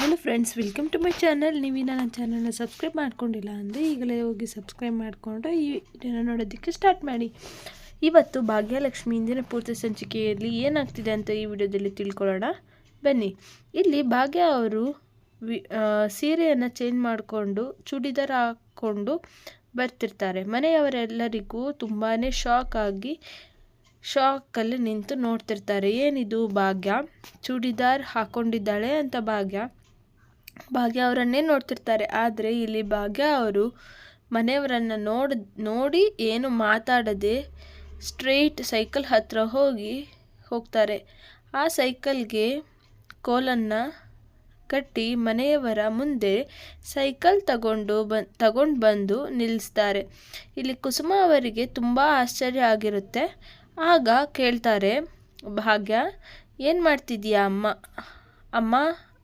Hello friends welcome to my channel ನೀವಿನ ನನ್ನ ಚಾನಲ್ನ subscribe ಮಾಡ್ಕೊಂಡಿಲ್ಲ ಅಂದರೆ ಈಗಲೇ ಹೋಗಿ ಸಬ್ಸ್ಕ್ರೈಬ್ ಮಾಡಿಕೊಂಡು ಈ ವಿಡಿಯೋನ ನೋಡೋದಕ್ಕೆ ಸ್ಟಾರ್ಟ್ ಮಾಡಿ. ಇವತ್ತು ಭಾಗ್ಯಲಕ್ಷ್ಮಿ ಇಂದಿನ ಪೂರ್ತಿ ಸಂಚಿಕೆಯಲ್ಲಿ ಏನಾಗ್ತಿದೆ ಅಂತ ಈ ವಿಡಿಯೋದಲ್ಲಿ ತಿಳ್ಕೊಳ್ಳೋಣ. ಬನ್ನಿ. ಇಲ್ಲಿ ಭಾಗ್ಯ ಅವರು ವಿ ಸೀರೆಯನ್ನು ಚೇಂಜ್ ಮಾಡಿಕೊಂಡು, ಚೂಡಿದಾರ್ ಹಾಕ್ಕೊಂಡು ಬರ್ತಿರ್ತಾರೆ. ಮನೆಯವರೆಲ್ಲರಿಗೂ ತುಂಬಾ ಶಾಕ್ ಆಗಿ ಶಾಕಲ್ಲಿ ನಿಂತು ನೋಡ್ತಿರ್ತಾರೆ. ಏನಿದು ಭಾಗ್ಯ? ಚೂಡಿದಾರ್ ಹಾಕೊಂಡಿದ್ದಾಳೆ ಅಂತ ಭಾಗ್ಯ. ಭಾಗ್ಯ ಅವರನ್ನೇ ನೋಡ್ತಿರ್ತಾರೆ. ಆದರೆ ಇಲ್ಲಿ ಭಾಗ್ಯ ಅವರು ಮನೆಯವರನ್ನು ನೋಡ್, ನೋಡಿ ಏನು ಮಾತಾಡದೆ ಸ್ಟ್ರೈಟ್ ಸೈಕಲ್ ಹತ್ತಿರ ಹೋಗಿ ಹೋಗ್ತಾರೆ. ಆ ಸೈಕಲ್ಗೆ ಕೋಲನ್ನು ಕಟ್ಟಿ ಮನೆಯವರ ಮುಂದೆ ಸೈಕಲ್ ತಗೊಂಡು ಬನ್ ತಗೊಂಡು ಬಂದು ನಿಲ್ಲಿಸ್ತಾರೆ. ಇಲ್ಲಿ ಕುಸುಮ ಅವರಿಗೆ ತುಂಬ ಆಶ್ಚರ್ಯ ಆಗಿರುತ್ತೆ. ಆಗ ಕೇಳ್ತಾರೆ, ಭಾಗ್ಯ, ಏನು ಮಾಡ್ತಿದ್ದೀಯಾ ಅಮ್ಮ? ಅಮ್ಮ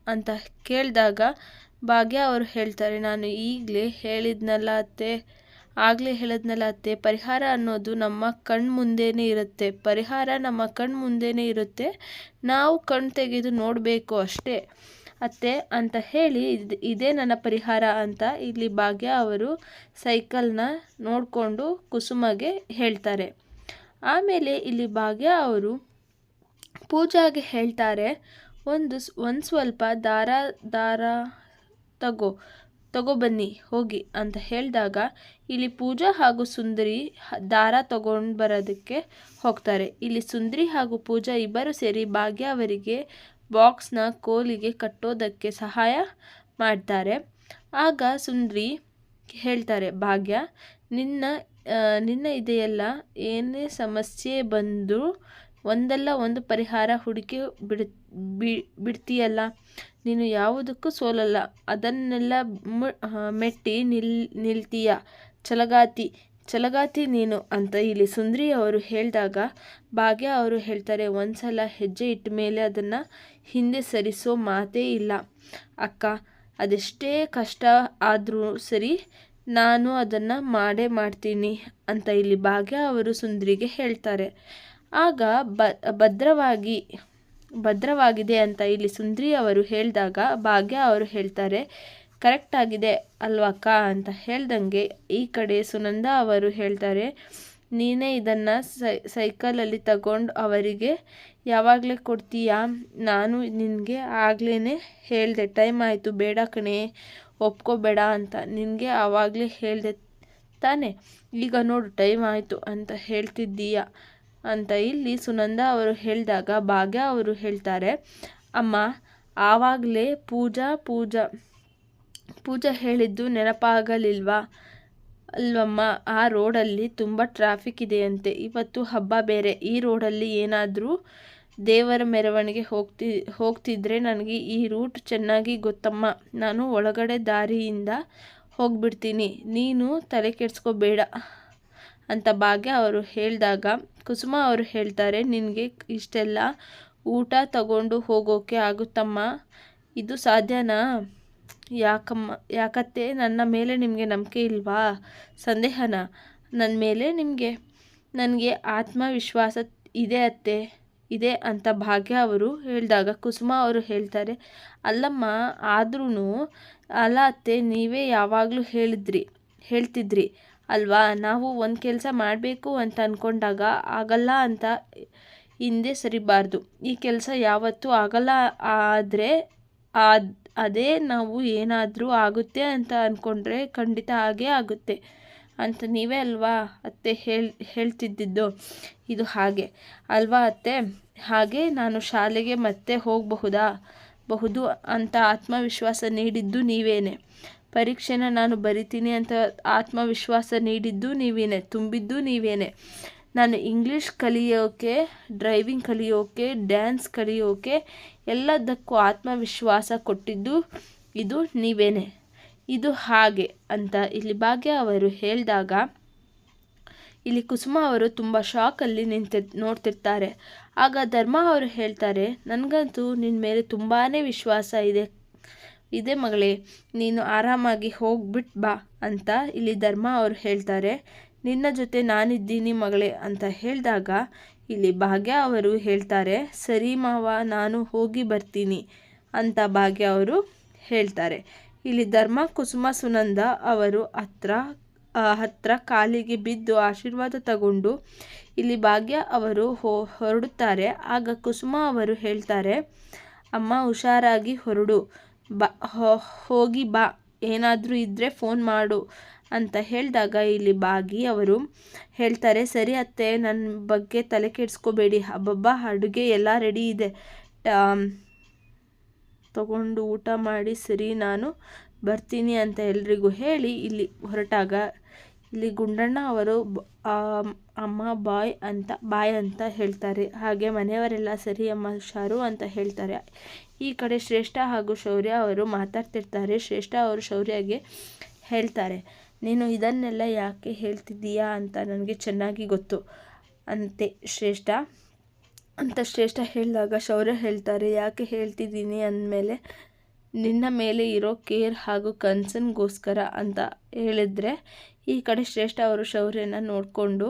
ಅಂತ ಕೇಳಿದಾಗ ಭಾಗ್ಯ ಅವರು ಹೇಳ್ತಾರೆ, ನಾನು ಈಗಲೇ ಹೇಳಿದ್ನಲ್ಲ ಅತ್ತೆ, ಆಗಲೇ ಹೇಳಿದ್ನಲ್ಲ ಅತ್ತೆ, ಪರಿಹಾರ ಅನ್ನೋದು ನಮ್ಮ ಕಣ್ಣು ಮುಂದೆಯೇ ಇರುತ್ತೆ, ಪರಿಹಾರ ನಮ್ಮ ಕಣ್ಣು ಮುಂದೆಯೇ ಇರುತ್ತೆ, ನಾವು ಕಣ್ಣು ತೆಗೆದು ನೋಡಬೇಕು ಅಷ್ಟೇ, ಅತ್ತೆ ಅಂತ ಹೇಳಿ ಇದು, ಇದೇ ನನ್ನ ಪರಿಹಾರ ಅಂತ ಇಲ್ಲಿ ಭಾಗ್ಯ ಅವರು ಸೈಕಲ್ನ ನೋಡಿಕೊಂಡು ಕುಸುಮಗೆ ಹೇಳ್ತಾರೆ. ಆಮೇಲೆ ಇಲ್ಲಿ ಭಾಗ್ಯ ಅವರು ಪೂಜಾಗೆ ಹೇಳ್ತಾರೆ ಒಂದು ಒಂದು ಸ್ವಲ್ಪ ದಾರ ದಾರ ತಗೋ ತಗೋ ಬನ್ನಿ, ಹೋಗಿ ಅಂತ ಹೇಳಿದಾಗ ಇಲ್ಲಿ ಪೂಜಾ ಹಾಗೂ ಸುಂದರಿ ದಾರ ತಗೊಂಡು ಬರೋದಕ್ಕೆ ಹೋಗ್ತಾರೆ. ಇಲ್ಲಿ ಸುಂದರಿ ಹಾಗೂ ಪೂಜಾ ಇಬ್ಬರು ಸೇರಿ ಭಾಗ್ಯ ಅವರಿಗೆ ಬಾಕ್ಸ್ನ ಕೋಲಿಗೆ ಕಟ್ಟೋದಕ್ಕೆ ಸಹಾಯ ಮಾಡ್ತಾರೆ. ಆಗ ಸುಂದರಿ ಹೇಳ್ತಾರೆ, ಭಾಗ್ಯ, ನಿನ್ನ ನಿನ್ನ ಇದೆಯಲ್ಲ, ಏನೇ ಸಮಸ್ಯೆ ಬಂದರೂ ಒಂದಲ್ಲ ಒಂದು ಪರಿಹಾರ ಹುಡುಕಿ ಬಿಡ್ ಬಿಡ್ತೀಯಲ್ಲ? ನೀನು ಯಾವುದಕ್ಕೂ ಸೋಲಲ್ಲ. ಅದನ್ನೆಲ್ಲ ಮೆಟ್ಟಿ ನಿಲ್, ನಿಲ್ತೀಯ. ಛಲಗಾತಿ ಚಲಗಾತಿ ನೀನು ಅಂತ ಇಲ್ಲಿ ಸುಂದ್ರಿ ಅವರು ಹೇಳಿದಾಗ ಭಾಗ್ಯ ಅವರು ಹೇಳ್ತಾರೆ ಒಂದು ಸಲ ಹೆಜ್ಜೆ ಇಟ್ಟ ಮೇಲೆ ಅದನ್ನು ಹಿಂದೆ ಸರಿಸೋ ಮಾತೇ ಇಲ್ಲ. ಅಕ್ಕ, ಅದೆಷ್ಟೇ ಕಷ್ಟ ಆದರೂ ಸರಿ ನಾನು ಅದನ್ನು ಮಾಡೇ ಮಾಡ್ತೀನಿ ಅಂತ ಇಲ್ಲಿ ಭಾಗ್ಯ ಅವರು ಸುಂದ್ರಿಗೆ ಹೇಳ್ತಾರೆ. ಆಗ ಭದ್ರವಾಗಿ, ಭದ್ರವಾಗಿದೆ ಅಂತ ಇಲ್ಲಿ ಸುಂದ್ರಿ ಅವರು ಹೇಳಿದಾಗ ಭಾಗ್ಯ ಅವರು ಹೇಳ್ತಾರೆ ಕರೆಕ್ಟಾಗಿದೆ ಅಲ್ವಕ್ಕ ಅಂತ ಹೇಳ್ದಂಗೆ ಈ ಕಡೆ ಸುನಂದ ಅವರು ಹೇಳ್ತಾರೆ, ನೀನೇ ಇದನ್ನು ಸೈ ಸೈಕಲಲ್ಲಿ ತಗೊಂಡು ಅವರಿಗೆ ಯಾವಾಗಲೇ ಕೊಡ್ತೀಯಾ? ನಾನು ನಿನಗೆ ಆಗಲೇ ಹೇಳಿದೆ ಟೈಮ್ ಆಯಿತು, ಬೇಡ ಕಣೆ, ಒಪ್ಕೋಬೇಡ ಅಂತ ನಿನಗೆ ಆವಾಗಲೇ ಹೇಳಿದೆ ತಾನೆ. ಈಗ ನೋಡು ಟೈಮ್ ಆಯಿತು ಅಂತ ಹೇಳ್ತಿದ್ದೀಯ? ಅಂತ ಇಲ್ಲಿ ಸುನಂದ ಅವರು ಹೇಳಿದಾಗ ಭಾಗ್ಯ ಅವರು ಹೇಳ್ತಾರೆ, ಅಮ್ಮ, ಆವಾಗಲೇ ಪೂಜಾ ಪೂಜಾ ಪೂಜಾ ಹೇಳಿದ್ದು ನೆನಪಾಗಲಿಲ್ವಾ? ಅಲ್ವಮ್ಮ, ಆ ರೋಡಲ್ಲಿ ತುಂಬ ಟ್ರಾಫಿಕ್ ಇದೆಯಂತೆ. ಇವತ್ತು ಹಬ್ಬ ಬೇರೆ. ಈ ರೋಡಲ್ಲಿ ಏನಾದರೂ ದೇವರ ಮೆರವಣಿಗೆ ಹೋಗ್ತಿ, ಹೋಗ್ತಿದ್ರೆ ನನಗೆ ಈ ರೂಟ್ ಚೆನ್ನಾಗಿ ಗೊತ್ತಮ್ಮ. ನಾನು ಒಳಗಡೆ ದಾರಿಯಿಂದ ಹೋಗ್ಬಿಡ್ತೀನಿ. ನೀನು ತಲೆ ಕೆಡಿಸ್ಕೋಬೇಡ. ಅಂತ ಭಾಗ್ಯ ಅವರು ಹೇಳಿದಾಗ, ಕುಸುಮ ಅವರು ಹೇಳ್ತಾರೆ, ನಿನಗೆ ಇಷ್ಟೆಲ್ಲ ಊಟ ತಗೊಂಡು ಹೋಗೋಕೆ ಆಗುತ್ತಮ್ಮ? ಇದು ಸಾಧ್ಯನಾ? ಯಾಕಮ್ಮ, ಯಾಕತ್ತೆ? ನನ್ನ ಮೇಲೆ ನಿಮಗೆ ನಂಬಿಕೆ ಇಲ್ವಾ? ಸಂದೇಹನ? ನನ್ನ ಮೇಲೆ ನಿಮಗೆ, ನನಗೆ ಆತ್ಮವಿಶ್ವಾಸ ಇದೆ ಅತ್ತೆ, ಇದೆ ಅಂತ ಭಾಗ್ಯ ಅವರು ಹೇಳಿದಾಗ, ಕುಸುಮ ಅವರು ಹೇಳ್ತಾರೆ, ಅಲ್ಲಮ್ಮ ಆದ್ರೂ ಅಲ್ಲ ಅತ್ತೆ, ನೀವೇ ಯಾವಾಗಲೂ ಹೇಳಿದ್ರಿ, ಹೇಳ್ತಿದ್ರಿ. ಅಲ್ವಾ? ನಾವು ಒಂದು ಕೆಲಸ ಮಾಡಬೇಕು ಅಂತ ಅಂದ್ಕೊಂಡಾಗ ಆಗಲ್ಲ ಅಂತ ಹಿಂದೆ ಸರಿಬಾರ್ದು. ಈ ಕೆಲಸ ಯಾವತ್ತೂ ಆಗಲ್ಲ ಆದರೆ ಅದೇ ನಾವು ಏನಾದರೂ ಆಗುತ್ತೆ ಅಂತ ಅಂದ್ಕೊಂಡ್ರೆ ಖಂಡಿತ ಆಗೇ ಆಗುತ್ತೆ. ಅಂತ ನೀವೇ ಅಲ್ವಾ ಅತ್ತೆ ಹೇಳಿ, ಹೇಳ್ತಿದ್ದಿದ್ದು? ಇದು ಹಾಗೆ. ಅಲ್ವಾ ಅತ್ತೆ? ಹಾಗೆ ನಾನು ಶಾಲೆಗೆ ಮತ್ತೆ ಹೋಗಬಹುದಾ? ಬಹುದು ಅಂತ ಆತ್ಮವಿಶ್ವಾಸ ನೀಡಿದ್ದು ನೀವೇನೆ. ಪರೀಕ್ಷೆನ ನಾನು ಬರಿತೀನಿ ಅಂತ ಆತ್ಮವಿಶ್ವಾಸ ನೀಡಿದ್ದು ನೀವೇನೆ, ತುಂಬಿದ್ದು ನೀವೇನೆ. ನಾನು ಇಂಗ್ಲೀಷ್ ಕಲಿಯೋಕೆ ಡ್ರೈವಿಂಗ್ ಕಲಿಯೋಕೆ ಡ್ಯಾನ್ಸ್ ಕಲಿಯೋಕೆ ಎಲ್ಲದಕ್ಕೂ ಆತ್ಮವಿಶ್ವಾಸ ಕೊಟ್ಟಿದ್ದು ಇದು ನೀವೇನೆ. ಇದು ಹಾಗೆ ಅಂತ ಇಲ್ಲಿ ಭಾಗ್ಯ ಅವರು ಹೇಳಿದಾಗ ಇಲ್ಲಿ ಕುಸುಮ ಅವರು ತುಂಬ ಶಾಕಲ್ಲಿ ನಿಂತಿ, ನೋಡ್ತಿರ್ತಾರೆ. ಆಗ ಧರ್ಮ ಅವರು ಹೇಳ್ತಾರೆ, ನನಗಂತೂ ನಿನ್ನ ಮೇಲೆ ತುಂಬಾ ವಿಶ್ವಾಸ ಇದೆ ಇದೆ ಮಗಳೇ, ನೀನು ಆರಾಮಾಗಿ ಹೋಗ್ಬಿಟ್ಟು ಬಾ ಅಂತ ಇಲ್ಲಿ ಧರ್ಮ ಅವರು ಹೇಳ್ತಾರೆ. ನಿನ್ನ ಜೊತೆ ನಾನಿದ್ದೀನಿ ಮಗಳೇ ಅಂತ ಹೇಳಿದಾಗ ಇಲ್ಲಿ ಭಾಗ್ಯ ಅವರು ಹೇಳ್ತಾರೆ, ಸರಿ ಮಾವ, ನಾನು ಹೋಗಿ ಬರ್ತೀನಿ ಅಂತ ಭಾಗ್ಯ ಅವರು ಹೇಳ್ತಾರೆ. ಇಲ್ಲಿ ಧರ್ಮ, ಕುಸುಮ, ಸುನಂದ ಅವರು ಹತ್ರ ಹತ್ರ ಕಾಲಿಗೆ ಬಿದ್ದು ಆಶೀರ್ವಾದ ತಗೊಂಡು ಇಲ್ಲಿ ಭಾಗ್ಯ ಅವರು ಹೊರಡುತ್ತಾರೆ. ಆಗ ಕುಸುಮ ಅವರು ಹೇಳ್ತಾರೆ, ಅಮ್ಮ ಹುಷಾರಾಗಿ ಹೊರಡು. ಬಾ ಹೋಗಿ ಬಾ, ಏನಾದರೂ ಇದ್ದರೆ ಫೋನ್ ಮಾಡು ಅಂತ ಹೇಳಿದಾಗ ಇಲ್ಲಿ ಬಾಗಿ ಅವರು ಹೇಳ್ತಾರೆ, ಸರಿ ಅತ್ತೆ ನನ್ನ ಬಗ್ಗೆ ತಲೆ ಕೆಡಿಸ್ಕೋಬೇಡಿ. ಹಬ್ಬಬ್ಬ ಅಡುಗೆ ಎಲ್ಲ ರೆಡಿ ಇದೆ. ತಗೊಂಡು ಊಟ ಮಾಡಿ, ಸರಿ, ನಾನು ಬರ್ತೀನಿ ಅಂತ ಎಲ್ರಿಗೂ ಹೇಳಿ ಇಲ್ಲಿ ಹೊರಟಾಗ ಇಲ್ಲಿ ಗುಂಡಣ್ಣ ಅವರು ಅಮ್ಮ, ಬಾಯ್ ಅಂತ ಬಾಯ್ ಅಂತ ಹೇಳ್ತಾರೆ. ಹಾಗೆ ಮನೆಯವರೆಲ್ಲ ಸರಿ, ಅಮ್ಮ ಹುಷಾರು ಅಂತ ಹೇಳ್ತಾರೆ. ಈ ಕಡೆ ಶ್ರೇಷ್ಠ ಹಾಗೂ ಶೌರ್ಯ ಅವರು ಮಾತಾಡ್ತಿರ್ತಾರೆ. ಶ್ರೇಷ್ಠ ಅವರು ಶೌರ್ಯಗೆ ಹೇಳ್ತಾರೆ, ನೀನು ಇದನ್ನೆಲ್ಲ ಯಾಕೆ ಹೇಳ್ತಿದ್ದೀಯಾ ಅಂತ ನನಗೆ ಚೆನ್ನಾಗಿ ಗೊತ್ತು. ಅಂತೆ ಶ್ರೇಷ್ಠ. ಅಂತ ಶ್ರೇಷ್ಠ ಹೇಳಿದಾಗ ಶೌರ್ಯ ಹೇಳ್ತಾರೆ, ಯಾಕೆ ಹೇಳ್ತಿದ್ದೀನಿ ಅಂದಮೇಲೆ ನಿನ್ನ ಮೇಲೆ ಇರೋ ಕೇರ್ ಹಾಗೂ ಕನ್ಸನ್ಗೋಸ್ಕರ ಅಂತ ಹೇಳಿದ್ರೆ ಈ ಕಡೆ ಶ್ರೇಷ್ಠ ಅವರು ಶೌರ್ಯನ ನೋಡಿಕೊಂಡು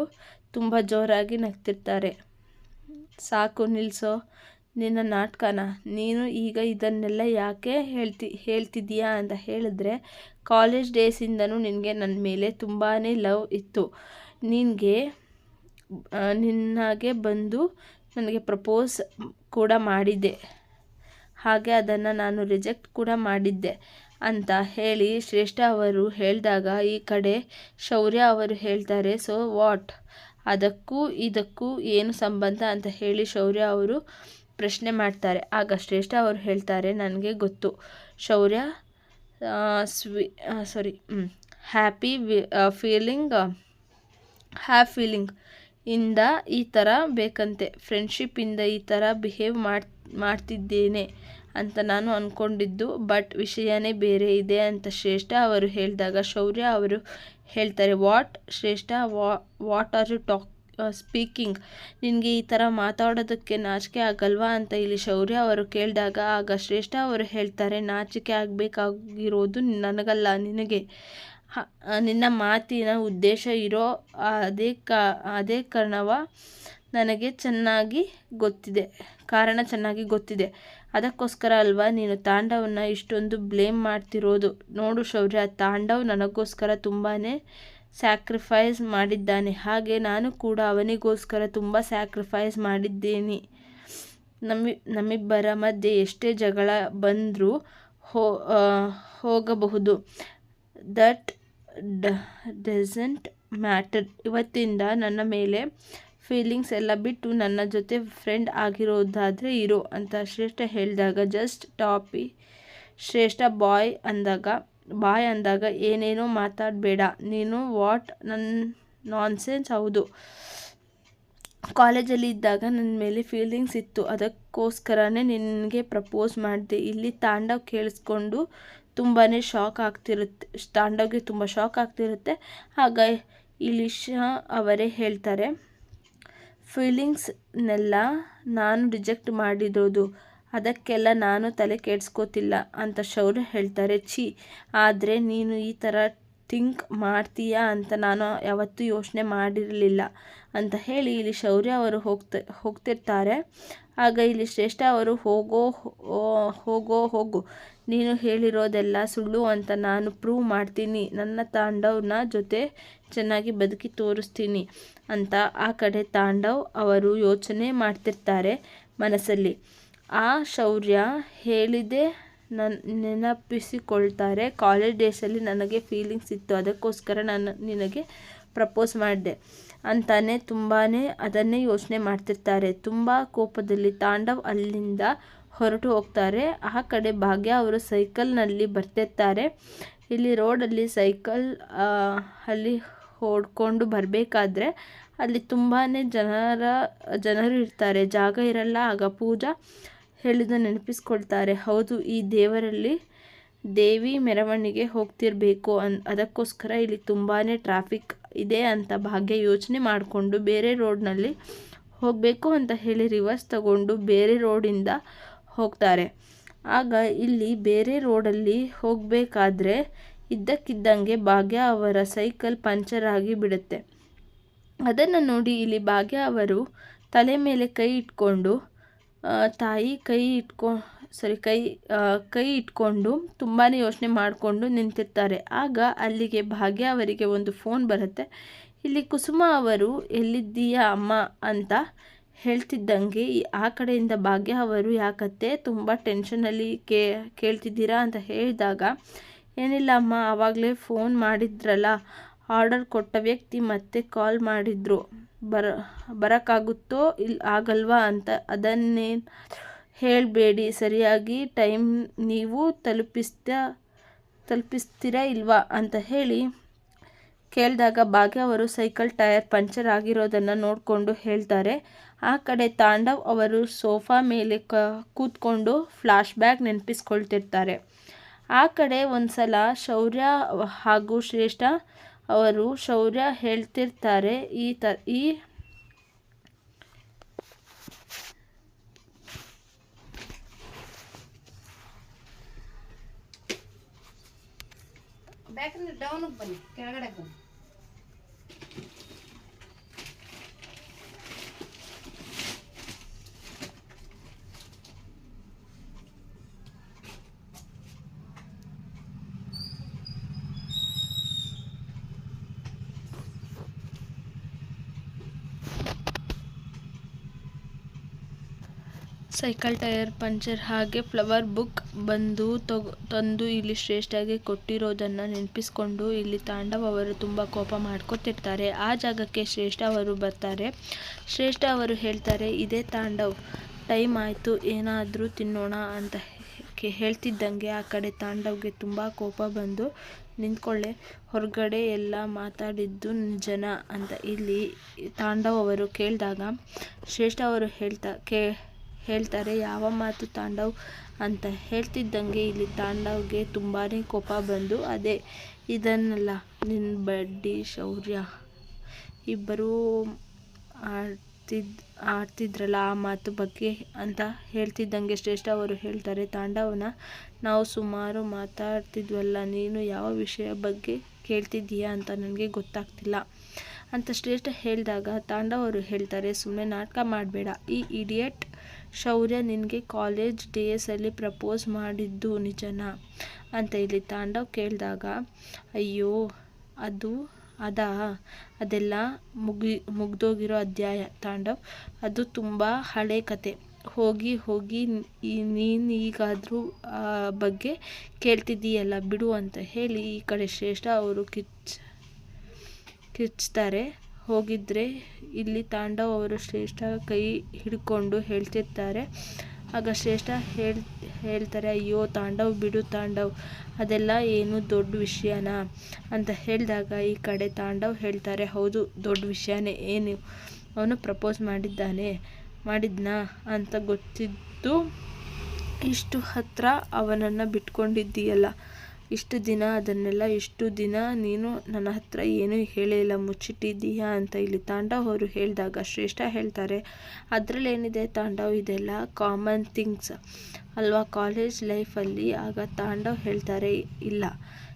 ತುಂಬ ಜೋರಾಗಿ ನಗ್ತಿರ್ತಾರೆ. ಸಾಕು ನಿಲ್ಲಿಸೋ ನಿನ್ನ ನಾಟಕನ. ನೀನು ಈಗ ಇದನ್ನೆಲ್ಲ ಯಾಕೆ ಹೇಳ್ತಿ, ಹೇಳ್ತಿದ್ದೀಯಾ ಅಂತ ಹೇಳಿದ್ರೆ, ಕಾಲೇಜ್ ಡೇಸಿಂದನೂ ನಿನಗೆ ನನ್ನ ಮೇಲೆ ತುಂಬಾ ಲವ್ ಇತ್ತು. ನಿನಗೆ ನಿನ್ನಾಗೆ ಬಂದು ನನಗೆ ಪ್ರಪೋಸ್ ಕೂಡ ಮಾಡಿದ್ದೆ. ಹಾಗೆ ಅದನ್ನು ನಾನು ರಿಜೆಕ್ಟ್ ಕೂಡ ಮಾಡಿದ್ದೆ. ಅಂತ ಹೇಳಿ ಶ್ರೇಷ್ಠ ಅವರು ಹೇಳಿದಾಗ ಈ ಕಡೆ ಶೌರ್ಯ ಅವರು ಹೇಳ್ತಾರೆ ಸೊ ವಾಟ್ ಅದಕ್ಕೂ ಇದಕ್ಕೂ ಏನು ಸಂಬಂಧ? ಅಂತ ಹೇಳಿ ಶೌರ್ಯ ಅವರು ಪ್ರಶ್ನೆ ಮಾಡ್ತಾರೆ. ಆಗ ಶ್ರೇಷ್ಠ ಅವರು ಹೇಳ್ತಾರೆ, ನನಗೆ ಗೊತ್ತು. Shaurya ಸ್ವಿ sorry happy feeling have feeling ಇಂದ ಈ ಥರ ಬೇಕಂತೆ. ಫ್ರೆಂಡ್ಶಿಪ್ಪಿಂದ ಈ ಥರ ಬಿಹೇವ್ ಮಾಡಿ, ಮಾಡ್ತಿದ್ದೇನೆ. ಅಂತ ನಾನು ಅಂದ್ಕೊಂಡಿದ್ದು ಬಟ್ ವಿಷಯನೇ ಬೇರೆ ಇದೆ ಅಂತ ಶ್ರೇಷ್ಠ ಅವರು ಹೇಳಿದಾಗ, ಶೌರ್ಯ ಅವರು ಹೇಳ್ತಾರೆ ವಾಟ್ ಶ್ರೇಷ್ಠ ವಾ what are you talk speaking ನಿನಗೆ ಈ ಥರ ಮಾತಾಡೋದಕ್ಕೆ ನಾಚಿಕೆ ಆಗಲ್ವಾ ಅಂತ ಇಲ್ಲಿ ಶೌರ್ಯ ಅವರು ಕೇಳಿದಾಗ, ಆಗ ಶ್ರೇಷ್ಠ ಅವರು ಹೇಳ್ತಾರೆ, ನಾಚಿಕೆ ಆಗಬೇಕಾಗಿರೋದು ನನಗಲ್ಲ, ನಿನಗೆ. ನಿನ್ನ ಮಾತಿನ ಉದ್ದೇಶ ಇರೋ ಅದೇ ಕಾ, ಅದೇ ಕಾರಣವ ನನಗೆ ಚೆನ್ನಾಗಿ ಗೊತ್ತಿದೆ, ಕಾರಣ ಚೆನ್ನಾಗಿ ಗೊತ್ತಿದೆ. ಅದಕ್ಕೋಸ್ಕರ ಅಲ್ವಾ ನೀನು ತಾಂಡವನ್ನ ಇಷ್ಟೊಂದು ಬ್ಲೇಮ್ ಮಾಡ್ತಿರೋದು? ನೋಡು ಶೌರ್ಯ ತಾಂಡವ್ ನನಗೋಸ್ಕರ ತುಂಬಾ ಸ್ಯಾಕ್ರಿಫೈಸ್ ಮಾಡಿದ್ದಾನೆ. ಹಾಗೆ ನಾನು ಕೂಡ ಅವನಿಗೋಸ್ಕರ ತುಂಬ ಸ್ಯಾಕ್ರಿಫೈಸ್ ಮಾಡಿದ್ದೇನೆ. ನಮ್ಮಿ, ನಮ್ಮಿಬ್ಬರ ಮಧ್ಯೆ ಎಷ್ಟೇ ಜಗಳ ಬಂದರೂ ಹೋ ಹೋಗಬಹುದು. ದಟ್ ಡ ಡಸಂಟ್ ಮ್ಯಾಟರ್ ಇವತ್ತಿಂದ ನನ್ನ ಮೇಲೆ ಫೀಲಿಂಗ್ಸ್ ಎಲ್ಲ ಬಿಟ್ಟು ನನ್ನ ಜೊತೆ ಫ್ರೆಂಡ್ ಆಗಿರೋದಾದರೆ ಇರೋ ಅಂತ ಶ್ರೇಷ್ಠ ಹೇಳಿದಾಗ, ಜಸ್ಟ್ ಟಾಪಿ. ಶ್ರೇಷ್ಠ, ಬಾಯ್ ಅಂದಾಗ ಬಾಯ್ ಅಂದಾಗ, ಏನೇನೋ ಮಾತಾಡಬೇಡ. ನೀನು ವಾಟ್? ನನ್ನ ನಾನ್ಸೆನ್ಸ್ ಹೌದು. ಕಾಲೇಜಲ್ಲಿ ಇದ್ದಾಗ ನನ್ನ ಮೇಲೆ ಫೀಲಿಂಗ್ಸ್ ಇತ್ತು. ಅದಕ್ಕೋಸ್ಕರನೇ ನಿನಗೆ ಪ್ರಪೋಸ್ ಮಾಡಿದೆ. ಇಲ್ಲಿ ತಾಂಡವ್ ಕೇಳಿಸ್ಕೊಂಡು ತುಂಬಾ ಶಾಕ್ ಆಗ್ತಿರುತ್ತೆ. ತಾಂಡವ್ಗೆ ತುಂಬ ಶಾಕ್ ಆಗ್ತಿರುತ್ತೆ. ಆಗ ಇಲಿಶಾ ಅವರೇ ಹೇಳ್ತಾರೆ ಫೀಲಿಂಗ್ಸ್ನೆಲ್ಲ ನಾನು ರಿಜೆಕ್ಟ್ ಮಾಡಿರೋದು. ಅದಕ್ಕೆಲ್ಲ ನಾನು ತಲೆ ಕೆಡ್ಸ್ಕೋತಿಲ್ಲ ಅಂತ ಶೌರ್ಯ ಹೇಳ್ತಾರೆ. ಛೀ, ಆದರೆ ನೀನು ಈ ಥರ ಥಿಂಕ್ ಮಾಡ್ತೀಯಾ ಅಂತ ನಾನು ಯಾವತ್ತೂ ಯೋಚನೆ ಮಾಡಿರಲಿಲ್ಲ ಅಂತ ಹೇಳಿ ಇಲ್ಲಿ ಶೌರ್ಯ ಅವರು ಹೋಗ್ತಾ, ಹೋಗ್ತಿರ್ತಾರೆ. ಆಗ ಇಲ್ಲಿ ಶ್ರೇಷ್ಠ ಅವರು, ಹೋಗೋ ಹೋಗೋ, ಹೋಗು, ನೀನು ಹೇಳಿರೋದೆಲ್ಲ ಸುಳ್ಳು ಅಂತ ನಾನು ಪ್ರೂವ್ ಮಾಡ್ತೀನಿ. ನನ್ನ ತಾಂಡವ್ನ ಜೊತೆ ಚೆನ್ನಾಗಿ ಬದುಕಿ ತೋರಿಸ್ತೀನಿ. ಅಂತ ಆ ಕಡೆ ತಾಂಡವ್ ಅವರು ಯೋಚನೆ ಮಾಡ್ತಿರ್ತಾರೆ ಮನಸ್ಸಲ್ಲಿ. ಆ ಶೌರ್ಯ ಹೇಳಿದೆ ನನ್ನ ನೆನಪಿಸಿಕೊಳ್ತಾರೆ. ಕಾಲೇಜ್ ಡೇಸಲ್ಲಿ ನನಗೆ ಫೀಲಿಂಗ್ಸ್ ಇತ್ತು. ಅದಕ್ಕೋಸ್ಕರ ನಾನು ನಿನಗೆ ಪ್ರಪೋಸ್ ಮಾಡಿದೆ ಅಂತಾನೆ ತುಂಬಾ ಅದನ್ನೇ ಯೋಚನೆ ಮಾಡ್ತಿರ್ತಾರೆ. ತುಂಬ ಕೋಪದಲ್ಲಿ ತಾಂಡವ್ ಅಲ್ಲಿಂದ ಹೊರಟು ಹೋಗ್ತಾರೆ. ಆ ಕಡೆ ಭಾಗ್ಯ ಅವರು ಸೈಕಲ್ನಲ್ಲಿ ಬರ್ತಿರ್ತಾರೆ. ಇಲ್ಲಿ ರೋಡಲ್ಲಿ ಸೈಕಲ್ ಅಲ್ಲಿ ಓಡ್ಕೊಂಡು ಬರಬೇಕಾದ್ರೆ ಅಲ್ಲಿ ತುಂಬಾ ಜನರ, ಜನರು ಇರ್ತಾರೆ, ಜಾಗ ಇರಲ್ಲ. ಆಗ ಪೂಜಾ ಹೇಳಿದ ನೆನಪಿಸ್ಕೊಳ್ತಾರೆ. ಹೌದು, ಈ ದೇವರಲ್ಲಿ ದೇವಿ ಮೆರವಣಿಗೆ ಹೋಗ್ತಿರಬೇಕು ಅನ್, ಅದಕ್ಕೋಸ್ಕರ ಇಲ್ಲಿ ತುಂಬಾ ಟ್ರಾಫಿಕ್ ಇದೆ ಅಂತ ಭಾಗ್ಯ ಯೋಚನೆ ಮಾಡಿಕೊಂಡು ಬೇರೆ ರೋಡ್ನಲ್ಲಿ ಹೋಗಬೇಕು ಅಂತ ಹೇಳಿ ರಿವರ್ಸ್ ತಗೊಂಡು ಬೇರೆ ರೋಡಿಂದ ಹೋಗ್ತಾರೆ. ಆಗ ಇಲ್ಲಿ ಬೇರೆ ರೋಡಲ್ಲಿ ಹೋಗಬೇಕಾದ್ರೆ ಇದ್ದಕ್ಕಿದ್ದಂಗೆ ಭಾಗ್ಯ ಅವರ ಸೈಕಲ್ ಪಂಚರ್ ಆಗಿ ಬಿಡುತ್ತೆ. ಅದನ್ನು ನೋಡಿ ಇಲ್ಲಿ ಭಾಗ್ಯ ಅವರು ತಲೆ ಮೇಲೆ ಕೈ ಇಟ್ಕೊಂಡು ತಾಯಿ ಕೈ ಇಟ್ಕೊ ಸಾರಿ ಕೈ ಕೈ ಇಟ್ಕೊಂಡು ತುಂಬಾ ಯೋಚನೆ ಮಾಡಿಕೊಂಡು ನಿಂತಿರ್ತಾರೆ. ಆಗ ಅಲ್ಲಿಗೆ ಭಾಗ್ಯ ಅವರಿಗೆ ಒಂದು ಫೋನ್ ಬರುತ್ತೆ. ಇಲ್ಲಿ ಕುಸುಮ ಅವರು, ಎಲ್ಲಿದ್ದೀಯಾ ಅಮ್ಮ ಅಂತ ಹೇಳ್ತಿದ್ದಂಗೆ ಆ ಕಡೆಯಿಂದ ಭಾಗ್ಯ ಅವರು, ಯಾಕತ್ತೆ, ತುಂಬ ಟೆನ್ಷನಲ್ಲಿ ಕೇಳ್ತಿದ್ದೀರಾ ಅಂತ ಹೇಳಿದಾಗ ಏನಿಲ್ಲ ಅಮ್ಮ ಆವಾಗಲೇ ಫೋನ್ ಮಾಡಿದ್ರಲ್ಲ ಆರ್ಡರ್ ಕೊಟ್ಟ ವ್ಯಕ್ತಿ ಮತ್ತೆ ಕಾಲ್ ಮಾಡಿದ್ರು. ಬರ, ಬರೋಕ್ಕಾಗುತ್ತೋ ಇಲ್ಲ ಆಗಲ್ವಾ ಅಂತ ಅದನ್ನೇ ಹೇಳಬೇಡಿ, ಸರಿಯಾಗಿ ಟೈಮ್ ನೀವು ತಲುಪಿಸ್ತ, ತಲುಪಿಸ್ತೀರಾ ಇಲ್ವಾ ಅಂತ ಹೇಳಿ ಕೇಳಿದಾಗ ಭಾಗ್ಯ ಅವರು ಸೈಕಲ್ ಟೈರ್ ಪಂಚರ್ ಆಗಿರೋದನ್ನು ನೋಡಿಕೊಂಡು ಹೇಳ್ತಾರೆ. ಆ ಕಡೆ ತಾಂಡವ್ ಅವರು ಸೋಫಾ ಮೇಲೆ ಕ, ಕೂತ್ಕೊಂಡು ಫ್ಲಾಶ್ ಬ್ಯಾಗ್ ನೆನಪಿಸ್ಕೊಳ್ತಿರ್ತಾರೆ. ಆ ಕಡೆ ಒಂದ್ಸಲ ಶೌರ್ಯ ಹಾಗೂ ಶ್ರೇಷ್ಠ ಅವರು ಶೌರ್ಯ ಹೇಳ್ತಿರ್ತಾರೆ. ಈ ತ, ಈ ಡೌನಿಗೆ ಬನ್ನಿ, ಕೆಳಗಡೆ ಬನ್ನಿ. ಸೈಕಲ್ ಟೈರ್, ಪಂಚರ್ ಹಾಗೆ ಫ್ಲವರ್ ಬುಕ್ ಬಂದು ತಂದು ಇಲ್ಲಿ ಶ್ರೇಷ್ಠಗೆ ಕೊಟ್ಟಿರೋದನ್ನು ನೆನಪಿಸ್ಕೊಂಡು ಇಲ್ಲಿ ತಾಂಡವ್ ಅವರು ತುಂಬ ಕೋಪ ಮಾಡ್ಕೊತಿರ್ತಾರೆ. ಆ ಜಾಗಕ್ಕೆ ಶ್ರೇಷ್ಠ ಅವರು ಬರ್ತಾರೆ. ಶ್ರೇಷ್ಠ ಅವರು ಹೇಳ್ತಾರೆ, ಇದೇ ತಾಂಡವ್. ಟೈಮ್ ಆಯಿತು, ಏನಾದರೂ ತಿನ್ನೋಣ ಅಂತ ಹೇಳ್ತಿದ್ದಂಗೆ ಆ ಕಡೆ ತಾಂಡವ್ಗೆ ತುಂಬ ಕೋಪ ಬಂದು, ನಿಂತ್ಕೊಳ್ಳೆ, ಹೊರಗಡೆ ಎಲ್ಲ ಮಾತಾಡಿದ್ದು ಜನ ಅಂತ ಇಲ್ಲಿ ತಾಂಡವ್ ಅವರು ಕೇಳಿದಾಗ ಶ್ರೇಷ್ಠ ಅವರು ಹೇಳ್ತಾ, ಕೇ ಹೇಳ್ತಾರೆ, ಯಾವ ಮಾತು ತಾಂಡವ್ ಅಂತ ಹೇಳ್ತಿದ್ದಂಗೆ ಇಲ್ಲಿ ತಾಂಡವ್ಗೆ ತುಂಬಾ ಕೋಪ ಬಂದು, ಅದೇ ಇದನ್ನೆಲ್ಲ ನಿನ್ನ ಬಡ್ಡಿ ಶೌರ್ಯ. ಇಬ್ಬರೂ ಆಡ್ತಿದ್, ಆಡ್ತಿದ್ರಲ್ಲ ಆ ಮಾತು ಬಗ್ಗೆ ಅಂತ ಹೇಳ್ತಿದ್ದಂಗೆ ಶ್ರೇಷ್ಠ ಅವರು ಹೇಳ್ತಾರೆ, ತಾಂಡವನ ನಾವು ಸುಮಾರು ಮಾತಾಡ್ತಿದ್ವಲ್ಲ, ನೀನು ಯಾವ ವಿಷಯ ಬಗ್ಗೆ ಕೇಳ್ತಿದ್ದೀಯಾ ಅಂತ ನನಗೆ ಗೊತ್ತಾಗ್ತಿಲ್ಲ ಅಂತ ಶ್ರೇಷ್ಠ ಹೇಳಿದಾಗ ತಾಂಡವರು ಹೇಳ್ತಾರೆ ಸುಮ್ಮನೆ ನಾಟಕ ಮಾಡಬೇಡ, ಈ ಇಡಿಯಟ್ ಶೌರ್ಯ ನಿನಗೆ ಕಾಲೇಜ್ ಡೇಸಲ್ಲಿ ಪ್ರಪೋಸ್ ಮಾಡಿದ್ದು ನಿಜನಾ? ಅಂತ ಇಲ್ಲಿ ತಾಂಡವ್ ಕೇಳಿದಾಗ, ಅಯ್ಯೋ, ಅದು ಅದಾ? ಅದೆಲ್ಲ ಮುಗಿ, ಮುಗ್ದೋಗಿರೋ ಅಧ್ಯಾಯ ತಾಂಡವ್. ಅದು ತುಂಬ ಹಳೆ ಕತೆ. ಹೋಗಿ ಹೋಗಿ ನೀನು ಈಗಾದರೂ ಬಗ್ಗೆ ಕೇಳ್ತಿದ್ದೀಯಲ್ಲ, ಬಿಡು ಅಂತ ಹೇಳಿ ಈ ಕಡೆ ಶ್ರೇಷ್ಠ ಅವರು ಕಿಚ್ ಕಿಚ್ತಾರೆ. ಹೋಗಿದ್ರೆ ಇಲ್ಲಿ ತಾಂಡವ್ ಅವರು ಶ್ರೇಷ್ಠ ಕೈ ಹಿಡ್ಕೊಂಡು ಹೇಳ್ತಿರ್ತಾರೆ. ಆಗ ಶ್ರೇಷ್ಠ ಹೇಳ್, ಹೇಳ್ತಾರೆ, ಅಯ್ಯೋ, ತಾಂಡವ್ ಬಿಡು ತಾಂಡವ್, ಅದೆಲ್ಲ ಏನು ದೊಡ್ಡ ವಿಷಯನಾ? ಅಂತ ಹೇಳಿದಾಗ ಈ ಕಡೆ ತಾಂಡವ್ ಹೇಳ್ತಾರೆ, ಹೌದು, ದೊಡ್ಡ ವಿಷಯನೇ, ಏನು ಅವನು ಪ್ರಪೋಸ್ ಮಾಡಿದ್ದಾನೆ, ಮಾಡಿದ್ನಾ? ಅಂತ ಗೊತ್ತಿದ್ದು, ಇಷ್ಟು ಹತ್ರ ಅವನನ್ನು ಬಿಟ್ಕೊಂಡಿದ್ದೀಯಲ್ಲ ಇಷ್ಟು ದಿನ ಅದನ್ನೆಲ್ಲ ಇಷ್ಟು ದಿನ ನೀನು ನನ್ನ ಹತ್ರ ಏನೂ ಹೇಳಿಲ್ಲ ಮುಚ್ಚಿಟ್ಟಿದ್ದೀಯಾ ಅಂತ ಇಲ್ಲಿ ತಾಂಡವ್ ಅವರು ಹೇಳಿದಾಗ ಶ್ರೇಷ್ಠ ಹೇಳ್ತಾರೆ. ಅದರಲ್ಲೇನಿದೆ ತಾಂಡವ್? ಇದೆಲ್ಲ ಕಾಮನ್ ಥಿಂಗ್ಸ್ ಅಲ್ವಾ? ಕಾಲೇಜ್ ಲೈಫಲ್ಲಿ ಆಗ ತಾಂಡವ್ ಹೇಳ್ತಾರೆ, ಇಲ್ಲ.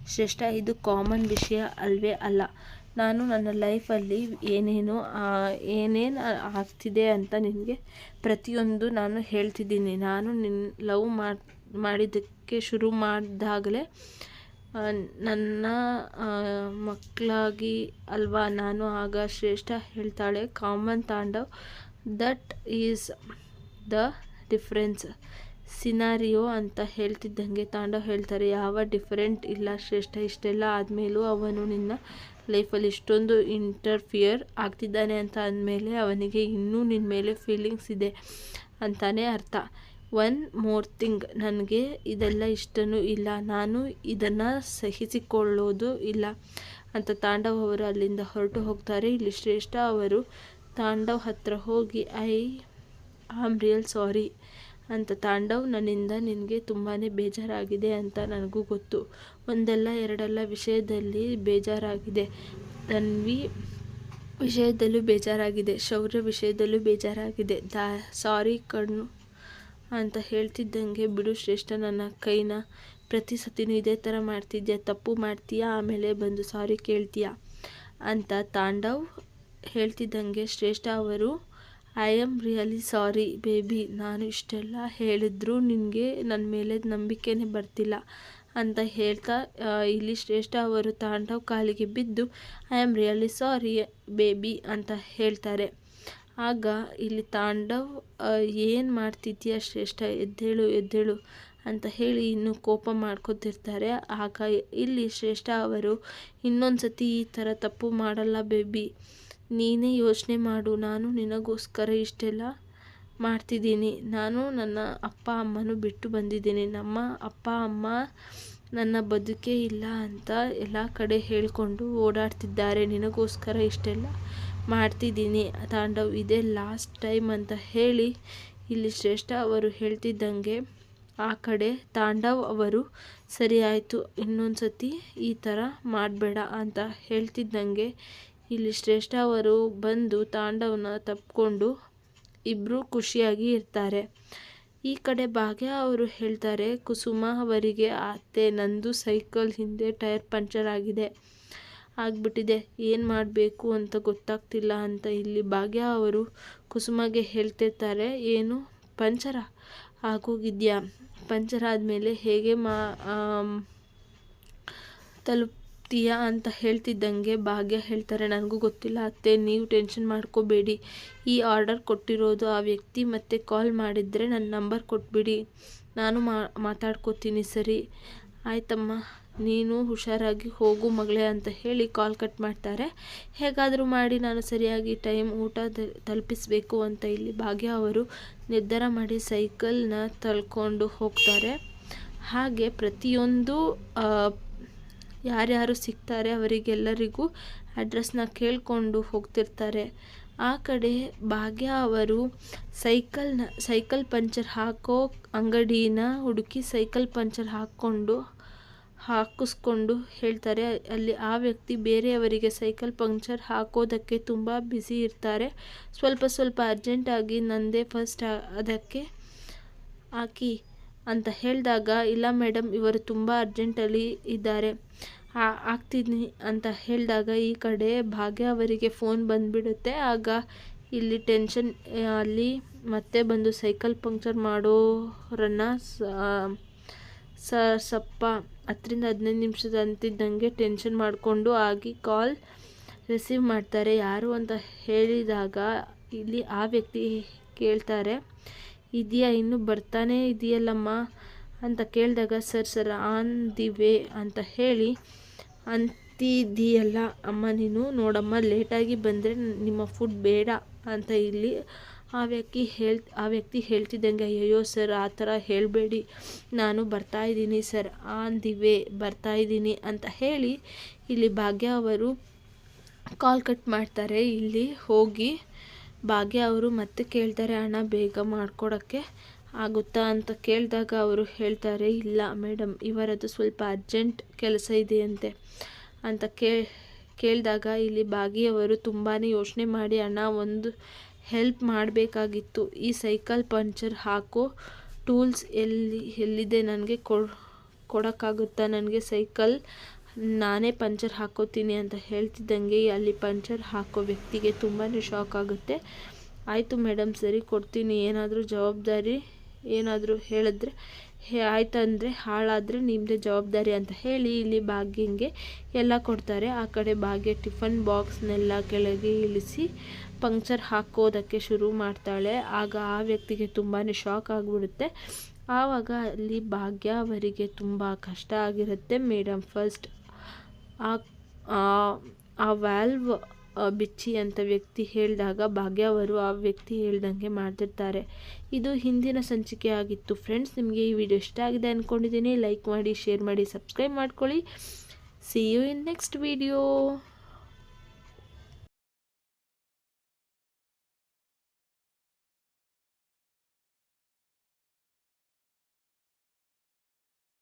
ಶ್ರೇಷ್ಠ, ಇದು ಕಾಮನ್ ವಿಷಯ ಅಲ್ವೇ ಅಲ್ಲ. ನಾನು ನನ್ನ ಲೈಫಲ್ಲಿ ಏನೇನು ಏನೇನು ಆಗ್ತಿದೆ ಅಂತ ನಿನಗೆ ಪ್ರತಿಯೊಂದು ನಾನು ಹೇಳ್ತಿದ್ದೀನಿ. ನಾನು ನಿನ್ನ ಲವ್ ಮಾಡಿ ಮಾಡಿದ್ದಕ್ಕೆ ಶುರು ಮಾಡಿದಾಗಲೇ ನನ್ನ ಮಕ್ಕಳಾಗಿ ಅಲ್ವಾ ನಾನು ಆಗ ಶ್ರೇಷ್ಠ ಹೇಳ್ತಾಳೆ, common Tandav, that is the difference. Scenario ಅಂತ ಹೇಳ್ತಿದ್ದಂಗೆ ತಾಂಡವ್ ಹೇಳ್ತಾರೆ, ಯಾವ ಡಿಫರೆಂಟ್ ಇಲ್ಲ ಶ್ರೇಷ್ಠ, ಇಷ್ಟೆಲ್ಲ ಆದಮೇಲೂ ಅವನು ನಿನ್ನ ಲೈಫಲ್ಲಿ ಇಷ್ಟೊಂದು ಇಂಟರ್ಫಿಯರ್ ಆಗ್ತಿದ್ದಾನೆ ಅಂತ ಅಂದಮೇಲೆ ಅವನಿಗೆ ಇನ್ನೂ ನಿನ್ನ ಮೇಲೆ ಫೀಲಿಂಗ್ಸ್ ಇದೆ ಅಂತಾನೆ ಅರ್ಥ. One more thing. ನನಗೆ ಇದೆಲ್ಲ ಇಷ್ಟನೂ ಇಲ್ಲ. ನಾನು ಇದನ್ನು ಸಹಿಸಿಕೊಳ್ಳೋದು ಇಲ್ಲ. ಅಂತ ತಾಂಡವ್ ಅವರು ಅಲ್ಲಿಂದ ಹೊರಟು ಹೋಗ್ತಾರೆ. ಇಲ್ಲಿ ಶ್ರೇಷ್ಠ ಅವರು, ತಾಂಡವ್ ಹತ್ರ ಹೋಗಿ, ಐ ಆಮ್ ರಿಯಲ್ ಸಾರಿ ಅಂತ ತಾಂಡವ್ ನನ್ನಿಂದ, ನಿನಗೆ ತುಂಬಾ ಬೇಜಾರಾಗಿದೆ ಅಂತ ನನಗೂ ಗೊತ್ತು. ಒಂದಲ್ಲ ಎರಡಲ್ಲ ವಿಷಯದಲ್ಲಿ ಬೇಜಾರಾಗಿದೆ. ತನ್ವಿ ವಿಷಯದಲ್ಲೂ ಬೇಜಾರಾಗಿದೆ. ಶೌರ್ಯ ವಿಷಯದಲ್ಲೂ ಬೇಜಾರಾಗಿದೆ. ದಾ, ಸಾರಿ ಕಣ್ಣು ಅಂತ ಹೇಳ್ತಿದ್ದಂಗೆ, ಬಿಡು ಶ್ರೇಷ್ಠ, ನನ್ನ ಕೈನ ಪ್ರತಿ ಸತಿನೂ ಇದೇ ಥರ ಮಾಡ್ತಿದ್ಯಾ, ತಪ್ಪು ಮಾಡ್ತೀಯಾ, ಆಮೇಲೆ ಬಂದು ಸಾರಿ ಕೇಳ್ತೀಯಾ? ಅಂತ ತಾಂಡವ್ ಹೇಳ್ತಿದ್ದಂಗೆ, ಶ್ರೇಷ್ಠ ಅವರು I am really sorry baby ನಾನು ಇಷ್ಟೆಲ್ಲ ಹೇಳಿದ್ರು ನಿನಗೆ ನನ್ನ ಮೇಲೆ ನಂಬಿಕೆನೇ ಬರ್ತಿಲ್ಲ ಅಂತ ಹೇಳ್ತಾ ಇಲ್ಲಿ ಶ್ರೇಷ್ಠ ಅವರು ತಾಂಡವ್ ಕಾಲಿಗೆ ಬಿದ್ದು I am really sorry baby ಅಂತ ಹೇಳ್ತಾರೆ. ಆಗ ಇಲ್ಲಿ ತಾಂಡವ್ ಏನು ಮಾಡ್ತಿದ್ದೀಯ ಶ್ರೇಷ್ಠ? ಎದ್ದೇಳು ಎದ್ದೇಳು ಅಂತ ಹೇಳಿ ಇನ್ನು ಕೋಪ ಮಾಡ್ಕೊತಿರ್ತಾರೆ. ಆಗ ಇಲ್ಲಿ ಶ್ರೇಷ್ಠ ಅವರು ಇನ್ನೊಂದು ಸತಿ ಈ ಥರ ತಪ್ಪು ಮಾಡಲ್ಲ ಬೇಬಿ. ನೀನೇ ಯೋಚನೆ ಮಾಡು. ನಾನು ನಿನಗೋಸ್ಕರ ಇಷ್ಟೆಲ್ಲ ಮಾಡ್ತಿದ್ದೀನಿ. ನಾನು ನನ್ನ ಅಪ್ಪ ಅಮ್ಮನೂ ಬಿಟ್ಟು ಬಂದಿದ್ದೀನಿ. ನಮ್ಮ ಅಪ್ಪ, ಅಮ್ಮ ನನ್ನ ಬದುಕೇ ಇಲ್ಲ ಅಂತ ಎಲ್ಲ ಕಡೆ ಹೇಳಿಕೊಂಡು ಓಡಾಡ್ತಿದ್ದಾರೆ. ನಿನಗೋಸ್ಕರ ಇಷ್ಟೆಲ್ಲ ಮಾಡ್ತಿದ್ದೀನಿ. ತಾಂಡವ್, ಇದೇ ಲಾಸ್ಟ್ ಟೈಮ್ ಅಂತ ಹೇಳಿ ಇಲ್ಲಿ ಶ್ರೇಷ್ಠ ಅವರು ಹೇಳ್ತಿದ್ದಂಗೆ ಆ ಕಡೆ ತಾಂಡವ್ ಅವರು ಸರಿ ಆಯಿತು ಇನ್ನೊಂದು ಸತಿ ಈ ಥರ ಮಾಡಬೇಡ ಅಂತ ಹೇಳ್ತಿದ್ದಂಗೆ ಇಲ್ಲಿ ಶ್ರೇಷ್ಠ ಅವರು ಬಂದು ತಾಂಡವನ ತಪ್ಪಿಕೊಂಡು ಇಬ್ಬರು ಖುಷಿಯಾಗಿ ಇರ್ತಾರೆ. ಈ ಕಡೆ ಭಾಗ್ಯ ಅವರು ಹೇಳ್ತಾರೆ, ಕುಸುಮ ಅವರಿಗೆ, ಅತ್ತೆ, ನಂದು ಸೈಕಲ್ ಹಿಂದೆ ಟೈರ್ ಪಂಚರ್ ಆಗಿದೆ. ಆಗಿಬಿಟ್ಟಿದೆ. ಏನು ಮಾಡಬೇಕು ಅಂತ ಗೊತ್ತಾಗ್ತಿಲ್ಲ ಅಂತ ಇಲ್ಲಿ ಭಾಗ್ಯ ಅವರು ಕುಸುಮಗೆ ಹೇಳ್ತಿರ್ತಾರೆ, ಏನು ಪಂಚರ? ಆಗೋಗಿದ್ಯಾ? ಪಂಚರ್ ಆದಮೇಲೆ ಹೇಗೆ ಮಾ ತಲುಪ್ತೀಯ ಅಂತ ಹೇಳ್ತಿದ್ದಂಗೆ ಭಾಗ್ಯ ಹೇಳ್ತಾರೆ, ನನಗೂ ಗೊತ್ತಿಲ್ಲ ಅತ್ತೆ, ನೀವು ಟೆನ್ಷನ್ ಮಾಡ್ಕೋಬೇಡಿ. ಈ ಆರ್ಡರ್ ಕೊಟ್ಟಿರೋದು ಆ ವ್ಯಕ್ತಿ ಮತ್ತೆ ಕಾಲ್ ಮಾಡಿದರೆ ನನ್ನ ನಂಬರ್ ಕೊಟ್ಬಿಡಿ. ನಾನು ಮಾತಾಡ್ಕೋತೀನಿ, ಸರಿ? ಆಯ್ತಮ್ಮ. ನೀನು ಹುಷಾರಾಗಿ ಹೋಗು ಮಗಳೇ ಅಂತ ಹೇಳಿ ಕಾಲ್ ಕಟ್ ಮಾಡ್ತಾರೆ. ಹೇಗಾದರೂ ಮಾಡಿ ನಾನು ಸರಿಯಾಗಿ ಟೈಮ್ ಊಟ ತಲುಪಿಸಬೇಕು ಅಂತ ಇಲ್ಲಿ ಭಾಗ್ಯ ಅವರು ನಿರ್ಧಾರ ಮಾಡಿ ಸೈಕಲ್ನ ತಳ್ಕೊಂಡು ಹೋಗ್ತಾರೆ. ಹಾಗೆ ಪ್ರತಿಯೊಂದು ಯಾರ್ಯಾರು ಸಿಗ್ತಾರೆ ಅವರಿಗೆಲ್ಲರಿಗೂ ಅಡ್ರೆಸ್ನ ಕೇಳಿಕೊಂಡು ಹೋಗ್ತಿರ್ತಾರೆ. ಆ ಕಡೆ ಭಾಗ್ಯ ಅವರು ಸೈಕಲ್ನ ಸೈಕಲ್ ಪಂಚರ್ ಹಾಕೋ ಅಂಗಡಿನ ಹುಡುಕಿ ಸೈಕಲ್ ಪಂಚರ್ ಹಾಕ್ಕೊಂಡು ಹಾಕಿಸ್ಕೊಂಡು ಹೇಳ್ತಾರೆ. ಅಲ್ಲಿ ಆ ವ್ಯಕ್ತಿ ಬೇರೆಯವರಿಗೆ ಸೈಕಲ್ ಪಂಕ್ಚರ್ ಹಾಕೋದಕ್ಕೆ ತುಂಬ ಬ್ಯುಸಿ ಇರ್ತಾರೆ. ಸ್ವಲ್ಪ ಸ್ವಲ್ಪ ಅರ್ಜೆಂಟಾಗಿ ನಂದೇ ಫಸ್ಟ್ ಅದಕ್ಕೆ ಹಾಕಿ ಅಂತ ಹೇಳಿದಾಗ, ಇಲ್ಲ ಮೇಡಮ್ ಇವರು ತುಂಬ ಅರ್ಜೆಂಟಲ್ಲಿ ಇದ್ದಾರೆ. ಹಾಕ್ತೀನಿ ಅಂತ ಹೇಳಿದಾಗ ಈ ಕಡೆ ಭಾಗ್ಯ ಅವರಿಗೆ ಫೋನ್ ಬಂದುಬಿಡುತ್ತೆ. ಆಗ ಇಲ್ಲಿ ಟೆನ್ಷನ್, ಅಲ್ಲಿ ಮತ್ತೆ ಬಂದು ಸೈಕಲ್ ಪಂಕ್ಚರ್ ಮಾಡೋರನ್ನು ಸಪ್ಪ ಹತ್ತರಿಂದ ಹದಿನೈದು ನಿಮಿಷದ ಅಂತಿದ್ದಂಗೆ ಟೆನ್ಷನ್ ಮಾಡಿಕೊಂಡು ಆಗಿ ಕಾಲ್ ರಿಸೀವ್ ಮಾಡ್ತಾರೆ. ಯಾರು ಅಂತ ಹೇಳಿದಾಗ ಇಲ್ಲಿ ಆ ವ್ಯಕ್ತಿ ಕೇಳ್ತಾರೆ, ಇದೆಯಾ, ಇನ್ನೂ ಬರ್ತಾನೇ ಇದೆಯಲ್ಲಮ್ಮ? ಅಂತ ಕೇಳಿದಾಗ, sir sir, on the way ಅಂತ ಹೇಳಿ ಅಂತಿದೆಯಲ್ಲ ಅಮ್ಮ, ನೀನು ನೋಡಮ್ಮ, ಲೇಟಾಗಿ ಬಂದರೆ ನಿಮ್ಮ ಫುಡ್ ಬೇಡ ಅಂತ ಇಲ್ಲಿ ಆ ವ್ಯಕ್ತಿ ಹೇಳ್, ಆ ವ್ಯಕ್ತಿ ಹೇಳ್ತಿದ್ದಂಗೆ ಅಯ್ಯೋ ಸರ್, ಆ ಥರ ಹೇಳಬೇಡಿ. ನಾನು ಬರ್ತಾ ಇದ್ದೀನಿ ಸರ್ ಆನ್ ದಿ ವೇ ಬರ್ತಾ ಇದ್ದೀನಿ ಅಂತ ಹೇಳಿ ಇಲ್ಲಿ ಭಾಗ್ಯ ಅವರು ಕಾಲ್ ಕಟ್ ಮಾಡ್ತಾರೆ. ಇಲ್ಲಿ ಹೋಗಿ ಭಾಗ್ಯ ಅವರು ಮತ್ತೆ ಕೇಳ್ತಾರೆ ಹಣ ಬೇಗ ಮಾಡಿಕೊಡೋಕ್ಕೆ ಆಗುತ್ತಾ? ಅಂತ ಕೇಳಿದಾಗ ಅವರು ಹೇಳ್ತಾರೆ, ಇಲ್ಲ ಮೇಡಮ್, ಇವರದ್ದು ಸ್ವಲ್ಪ ಅರ್ಜೆಂಟ್ ಕೆಲಸ ಇದೆಯಂತೆ ಅಂತ ಕೇಳಿದಾಗ ಇಲ್ಲಿ ಭಾಗಿಯವರು ತುಂಬಾ ಯೋಚನೆ ಮಾಡಿ ಹಣ ಒಂದು ಹೆಲ್ಪ್ ಮಾಡಬೇಕಾಗಿತ್ತು. ಈ ಸೈಕಲ್ ಪಂಚರ್ ಹಾಕೋ ಟೂಲ್ಸ್ ಎಲ್ಲಿ, ಎಲ್ಲಿದೆ ನನಗೆ ಕೊಡೋಕ್ಕಾಗುತ್ತಾ? ನನಗೆ ಸೈಕಲ್, ನಾನೇ ಪಂಚರ್ ಹಾಕೋತೀನಿ ಅಂತ ಹೇಳ್ತಿದ್ದಂಗೆ ಅಲ್ಲಿ ಪಂಚರ್ ಹಾಕೋ ವ್ಯಕ್ತಿಗೆ ತುಂಬಾ ಶಾಕ್ ಆಗುತ್ತೆ. ಆಯಿತು ಮೇಡಮ್ ಸರಿ, ಕೊಡ್ತೀನಿ. ಏನಾದರೂ ಜವಾಬ್ದಾರಿ ಏನಾದರೂ ಹೇಳಿದ್ರೆ, ಹೇ ಆಯ್ತಂದರೆ ಹಾಳಾದರೆ ನಿಮ್ಮದೇ ಜವಾಬ್ದಾರಿ ಅಂತ ಹೇಳಿ ಇಲ್ಲಿ ಭಾಗ್ಯಂಗೆ ಎಲ್ಲ ಕೊಡ್ತಾರೆ. ಆ ಕಡೆ ಭಾಗ್ಯ ಟಿಫನ್ ಬಾಕ್ಸ್ನೆಲ್ಲ ಕೆಳಗೆ ಇಳಿಸಿ ಪಂಕ್ಚರ್ ಹಾಕೋದಕ್ಕೆ ಶುರು ಮಾಡ್ತಾಳೆ. ಆಗ ಆ ವ್ಯಕ್ತಿಗೆ ತುಂಬಾ ಶಾಕ್ ಆಗಿಬಿಡುತ್ತೆ. ಆವಾಗ ಅಲ್ಲಿ ಭಾಗ್ಯ ಅವರಿಗೆ ತುಂಬ ಕಷ್ಟ ಆಗಿರುತ್ತೆ. ಮೇಡಮ್ ಫಸ್ಟ್ ಆ ವ್ಯಾಲ್ವ್ ಬಿಚ್ಚಿ ಅಂತ ವ್ಯಕ್ತಿ ಹೇಳಿದಾಗ ಭಾಗ್ಯ ಅವರು ಆ ವ್ಯಕ್ತಿ ಹೇಳ್ದಂಗೆ ಮಾಡ್ತಿರ್ತಾರೆ. ಇದು ಹಿಂದಿನ ಸಂಚಿಕೆ ಆಗಿತ್ತು ಫ್ರೆಂಡ್ಸ್. ನಿಮಗೆ ಈ ವಿಡಿಯೋ ಇಷ್ಟ ಆಗಿದೆ ಅಂದ್ಕೊಂಡಿದ್ದೀನಿ ಲೈಕ್ ಮಾಡಿ, ಶೇರ್ ಮಾಡಿ, ಸಬ್ಸ್ಕ್ರೈಬ್ ಮಾಡ್ಕೊಳ್ಳಿ. See you in next video